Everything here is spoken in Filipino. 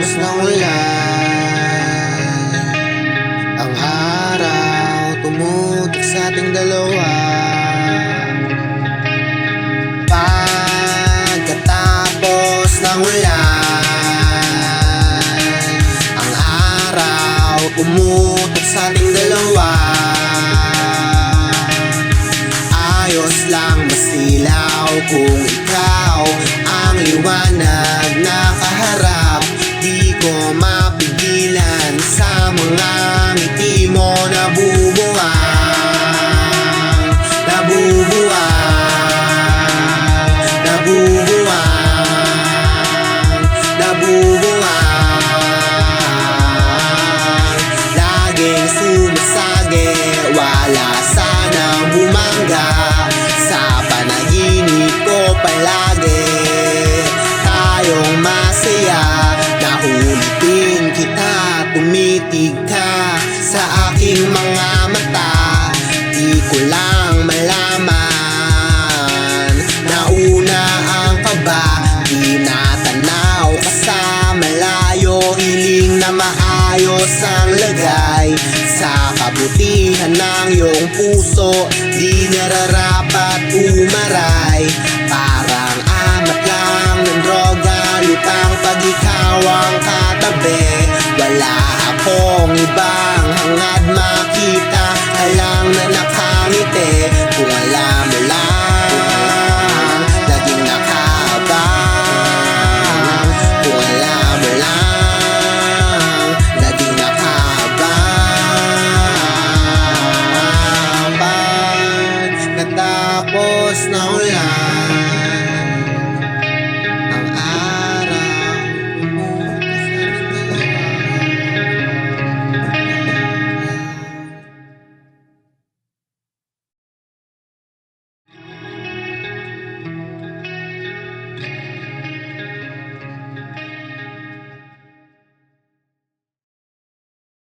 Pagkatapos ng ulan Ang araw tumutok sa ating dalawa. Pagkatapos ng ulan Ang araw tumutok sa ating dalawa. Ayos lang masilaw kung ikaw ang liwanag Wala sanang bumangga Sa panaginip ko palagi. Tayong masaya Nahulitin kita Tumitig ka Sa aking mga mata. Di ko lang malaman maayos ang lagay Sa kabutihan ng iyong puso. Di nararapat umaray Parang amat lang ng droga. Lutang pag ikaw ang katabi Wala akong ibang hangad makita. Ka lang na nakangiti Kung alam mo lang Tapos